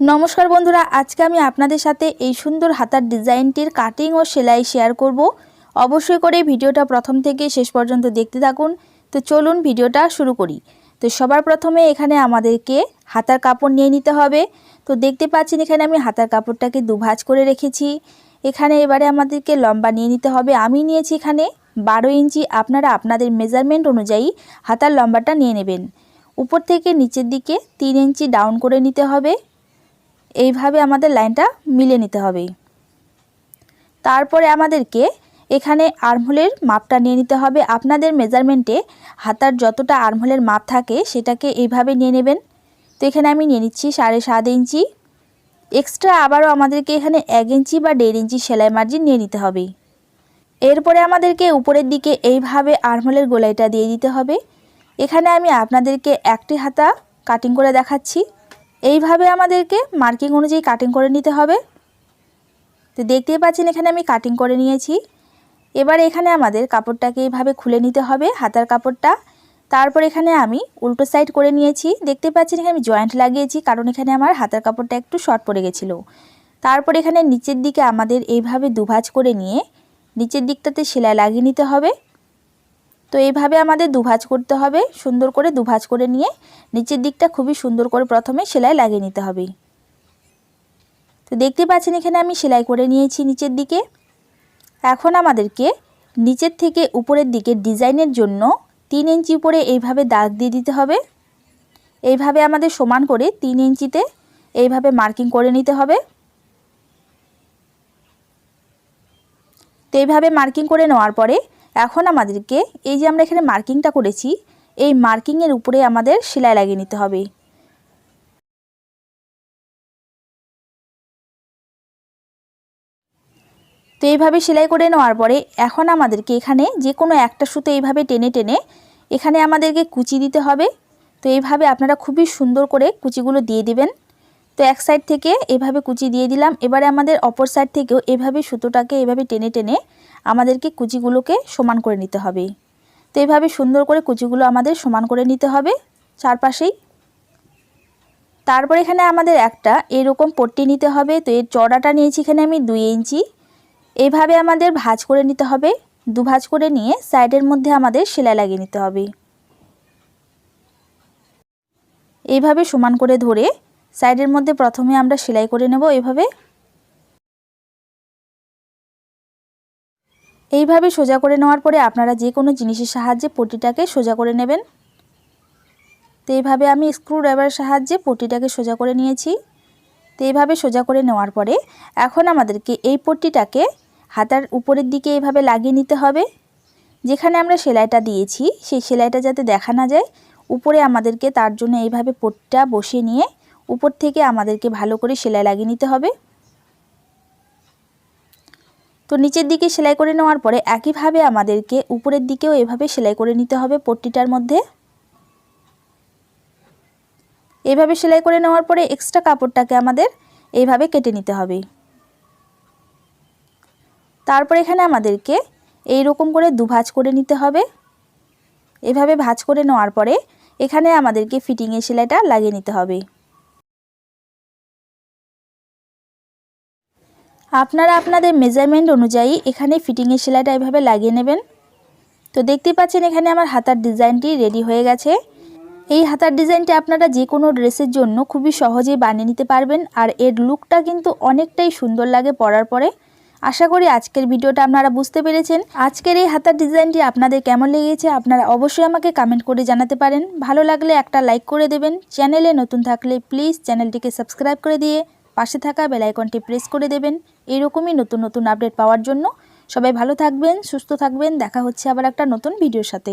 নমস্কার বন্ধুরা, আজকে আমি আপনাদের সাথে এই সুন্দর হাতার ডিজাইনটির কাটিং ও সেলাই শেয়ার করব। অবশ্যই করে ভিডিওটা প্রথম থেকে শেষ পর্যন্ত দেখতে থাকুন। তো চলুন ভিডিওটা শুরু করি। তো সবার প্রথমে এখানে আমাদেরকে হাতার কাপড় নিয়ে নিতে হবে। তো দেখতে পাচ্ছেন, এখানে আমি হাতার কাপড়টাকে দুভাজ করে রেখেছি। এখানে এবারে আমাদেরকে লম্বা নিয়ে নিতে হবে। আমি নিয়েছি এখানে বারো ইঞ্চি। আপনারা আপনাদের মেজারমেন্ট অনুযায়ী হাতার লম্বাটা নিয়ে নেবেন। উপর থেকে নিচের দিকে তিন ইঞ্চি ডাউন করে নিতে হবে। এইভাবে আমাদের লাইনটা মিলে নিতে হবে। তারপরে আমাদেরকে এখানে আর্মহোলের মাপটা নিয়ে নিতে হবে। আপনাদের মেজারমেন্টে হাতার যতটা আর্মহোলের মাপ থাকে সেটাকে এইভাবে নিয়ে নেবেন। তো এখানে আমি নিয়ে নিচ্ছি সাড়ে সাত ইঞ্চি। এক্সট্রা আবারও আমাদেরকে এখানে এক ইঞ্চি বা দেড় ইঞ্চি সেলাই মার্জিন নিয়ে নিতে হবে। এরপরে আমাদেরকে উপরের দিকে এইভাবে আর্মহোলের গোলাইটা দিয়ে দিতে হবে। এখানে আমি আপনাদেরকে একটি হাতা কাটিং করে দেখাচ্ছি। এইভাবে আমাদেরকে মার্কিং অনুযায়ী কাটিং করে নিতে হবে। তো দেখতেই পাচ্ছেন এখানে আমি কাটিং করে নিয়েছি। এবার এখানে আমাদের কাপড়টাকে এইভাবে খুলে নিতে হবে, হাতার কাপড়টা। তারপর এখানে আমি উল্টো সাইড করে নিয়েছি। দেখতে পাচ্ছেন এখানে আমি জয়েন্ট লাগিয়েছি, কারণ এখানে আমার হাতার কাপড়টা একটু শর্ট পড়ে গেছিল। তারপর এখানে নিচের দিকে আমাদের এইভাবে দুভাজ করে নিয়ে নিচের দিকটাতে সেলাই লাগিয়ে নিতে হবে। তো এইভাবে আমাদের দুভাজ করতে হবে। সুন্দর করে দুভাজ করে নিয়ে নিচের দিকটা খুবই সুন্দর করে প্রথমে সেলাই লাগিয়ে নিতে হবে। তো দেখতে পাচ্ছেন এখানে আমি সেলাই করে নিয়েছি নিচের দিকে। এখন আমাদেরকে নিচের থেকে উপরের দিকে ডিজাইনের জন্য তিন ইঞ্চি উপরে এইভাবে দাগ দিয়ে দিতে হবে। এইভাবে আমাদের সমান করে তিন ইঞ্চিতে এইভাবে মার্কিং করে নিতে হবে। তো এইভাবে মার্কিং করে নেওয়ার পরে এখন আমাদেরকে এই যে আমরা এখানে মার্কিংটা করেছি, এই মার্কিংয়ের উপরে আমাদের সেলাই লাগিয়ে নিতে হবে। তো এইভাবে সেলাই করে নেওয়ার পরে এখন আমাদেরকে এখানে যে কোনো একটা সুতো এইভাবে টেনে টেনে এখানে আমাদেরকে কুচি দিতে হবে। তো এইভাবে আপনারা খুবই সুন্দর করে কুচিগুলো দিয়ে দিবেন। তো এক সাইড থেকে এভাবে কুচি দিয়ে দিলাম। এবারে আমাদের অপর সাইড থেকেও এভাবে সুতোটাকে এভাবে টেনে টেনে আমাদেরকে কুচিগুলোকে সমান করে নিতে হবে। তো এভাবে সুন্দর করে কুচিগুলো আমাদের সমান করে নিতে হবে চারপাশেই। তারপর এখানে আমাদের একটা এরকম পট্টি নিতে হবে। তো এর চড়াটা নিয়েছি এখানে আমি দুই ইঞ্চি। এইভাবে আমাদের ভাজ করে নিতে হবে। দু ভাজ করে নিয়ে সাইডের মধ্যে আমাদের সেলাই লাগিয়ে নিতে হবে। এইভাবে সমান করে ধরে সাইডের মধ্যে প্রথমে আমরা সেলাই করে নেব এইভাবে এইভাবে সোজা করে নেওয়ার পরে আপনারা যে কোনো জিনিসের সাহায্যে পটিটাকে সোজা করে নেবেন। তো এইভাবে আমি স্ক্রু ড্রাইভারের সাহায্যে পটিটাকে সোজা করে নিয়েছি। তো এইভাবে সোজা করে নেওয়ার পরে এখন আমাদেরকে এই পট্টিটাকে হাতার উপরের দিকে এইভাবে লাগিয়ে নিতে হবে। যেখানে আমরা সেলাইটা দিয়েছি, সেই সেলাইটা যাতে দেখা না যায়, উপরে আমাদেরকে তার জন্য এইভাবে পট্টিটা বসিয়ে নিয়ে উপর থেকে আমাদেরকে ভালো করে সেলাই লাগিয়ে নিতে হবে। তো নিচের দিকে সেলাই করে নেওয়ার পরে একইভাবে আমাদেরকে উপরের দিকেও এভাবে সেলাই করে নিতে হবে পট্টিটার মধ্যে। এভাবে সেলাই করে নেওয়ার পরে এক্সট্রা কাপড়টাকে আমাদের এইভাবে কেটে নিতে হবে। তারপর এখানে আমাদেরকে এই রকম করে দু দুভাজ করে নিতে হবে। এভাবে ভাজ করে নেওয়ার পরে এখানে আমাদেরকে ফিটিংয়ের সেলাইটা লাগিয়ে নিতে হবে। আপনারা আপনাদের মেজারমেন্ট অনুযায়ী এখানে ফিটিংয়ের সেলাইটা এভাবে লাগিয়ে নেবেন। তো দেখতে পাচ্ছেন এখানে আমার হাতার ডিজাইনটি রেডি হয়ে গেছে। এই হাতার ডিজাইনটি আপনারা যে কোনো ড্রেসের জন্য খুবই সহজেই বানিয়ে নিতে পারবেন আর এর লুকটা কিন্তু অনেকটাই সুন্দর লাগে পরার পরে। আশা করি আজকের ভিডিওটা আপনারা বুঝতে পেরেছেন। আজকের এই হাতার ডিজাইনটি আপনাদের কেমন লেগেছে আপনারা অবশ্যই আমাকে কমেন্ট করে জানাতে পারেন। ভালো লাগলে একটা লাইক করে দেবেন। চ্যানেলে নতুন থাকলে প্লিজ চ্যানেলটিকে সাবস্ক্রাইব করে দিয়ে পাশে থাকা বেলাইকনটি প্রেস করে দেবেন। এরকমই নতুন নতুন আপডেট পাওয়ার জন্য। সবাই ভালো থাকবেন, সুস্থ থাকবেন। দেখা হচ্ছে আবার একটা নতুন ভিডিওর সাথে।